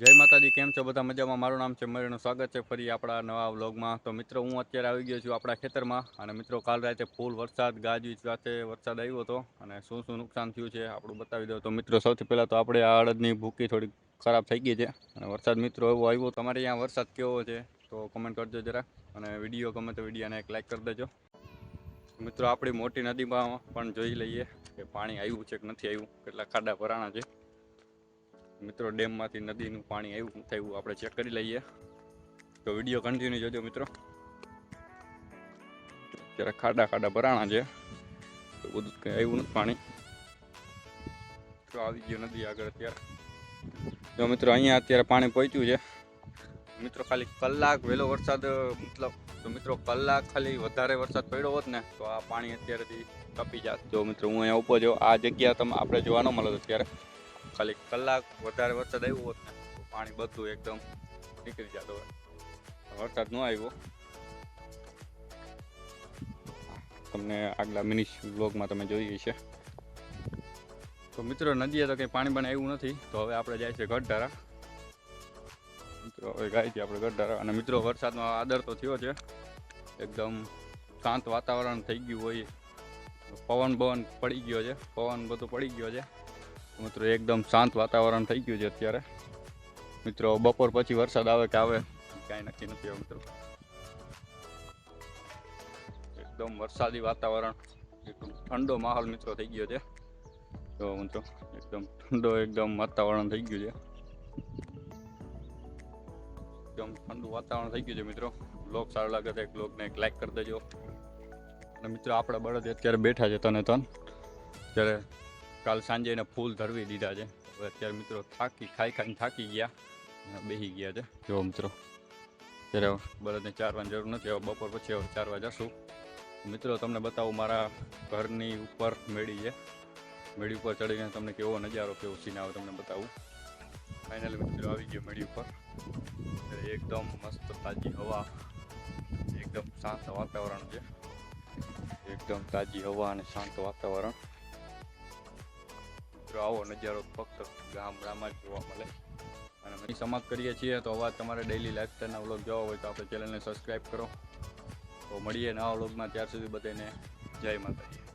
જય માતાજી, કેમ છો બધા મજામાં? મારું નામ છે મરીનું સ્વાગત છે ફરી આપણા નવા વ્લોગમાં. તો મિત્રો, હું અત્યારે આવી ગયો છું આપણા ખેતરમાં. અને મિત્રો, કાલ રાતે ફૂલ વરસાદ, ગાજવીજ સાથે વરસાદ આવ્યો હતો. અને શું શું નુકસાન થયું છે આપણું બતાવી દઉં. તો મિત્રો, સૌથી પહેલાં તો આપણે આ અડદની ભૂકી થોડી ખરાબ થઈ ગઈ છે. અને વરસાદ મિત્રો એવો આવ્યો. તમારે અહીંયા વરસાદ કેવો છે? તો કમેન્ટ કરજો જરા. અને વીડિયો ગમે તો વિડીયોને એક લાઈક કરી દેજો. મિત્રો, આપણી મોટી નદીમાં પણ જોઈ લઈએ કે પાણી આવ્યું છે કે નથી આવ્યું? કેટલા ખાડા ભરાણા છે. મિત્રો, ડેમમાંથી નદીનું પાણી આવ્યું થયું આપણે ચેક કરી લઈએ. તો વીડિયો કન્ટિન્યુ જોજો મિત્રો. અત્યારે ખાડા ખાડા ભરાણા છે. તો બધું કંઈ આવ્યું નથી પાણી. તો આવી ગયું નદી આગળ અત્યારે. જો મિત્રો, અહીંયા અત્યારે પાણી પહોંચ્યું છે. મિત્રો, ખાલી કલાક વહેલો વરસાદ, મતલબ તો મિત્રો, કલાક ખાલી વધારે વરસાદ પડ્યો હોત ને, તો આ પાણી અત્યારેથી કપી જાત. જો મિત્રો, હું અહીંયા ઉપર જો આ જગ્યા તમે આપણે જોવા ન મળે અત્યારે. ખાલી કલાક વધારે વરસાદ આવ્યો હોત ને પાણી બધું એકદમ નીકળી જતો હોય. વરસાદ ન આવ્યો. તમને આગલા મિનિટ વ્લોગમાં તમે જોઈ છે તો મિત્રો, નદીએ તો કંઈ પાણી પણ આવ્યું નથી, તો હવે આપણે જાય છે ગઢધારા. મિત્રો, હવે ગાય છે આપણે ગઢધારા. અને મિત્રો, વરસાદનો આદર તો થયો છે. એકદમ શાંત વાતાવરણ થઈ ગયું હોય. પવન બવન પડી ગયો છે. પવન બધું પડી ગયો છે. મિત્રો, એકદમ શાંત વાતાવરણ થઈ ગયું છે અત્યારે. મિત્રો, બપોર પછી વરસાદ આવે કે આવે, કાંઈ નક્કી નથી મિત્રો. એકદમ વરસાદી વાતાવરણ, એકદમ ઠંડો માહોલ, મિત્રો, થઈ ગયો છે. તો મિત્રો, એકદમ ઠંડો, એકદમ વાતાવરણ થઈ ગયું છે. એકદમ ઠંડુ વાતાવરણ થઈ ગયું છે, મિત્રો. બ્લોગ સારો લાગે તો એક બ્લોગને એક લાઈક કરી દેજો. અને મિત્રો, આપણા બળદ અત્યારે બેઠા છે તને તન. ત્યારે કાલ સાંજે એને ફૂલ ધરવી દીધા છે. હવે અત્યારે મિત્રો થાકી, ખાઈ ખાઈને થાકી ગયા. અને બેસી ગયા છે. જો મિત્રો ત્યારે બળદને ચારવાની જરૂર નથી. હવે બપોર પછી હવે ચારવા જશું. મિત્રો, તમને બતાવું, મારા ઘરની ઉપર મેળી છે. મેળી ઉપર ચડીને તમને કેવો નજારો, કેવો સીન આવે તમને બતાવું. ફાઇનલી મિત્રો, આવી ગયો મેળી ઉપર. એકદમ મસ્ત તાજી હવા, એકદમ શાંત વાતાવરણ છે. એકદમ તાજી હવા અને શાંત વાતાવરણ. મિત્રો, આવો નજારો ફક્ત ગામડામાં જ જોવા મળે. અને અમે સમાપ્ત કરીએ છીએ, તો અવાજ તમારે ડેઈલી લાઈફસ્ટાઈલના વ્લોગ જોવા હોય તો આપણે ચેનલને સબસ્ક્રાઈબ કરો. તો મળીએ નવા વ્લોગમાં ત્યાર સુધી બધાને જય માતાજી.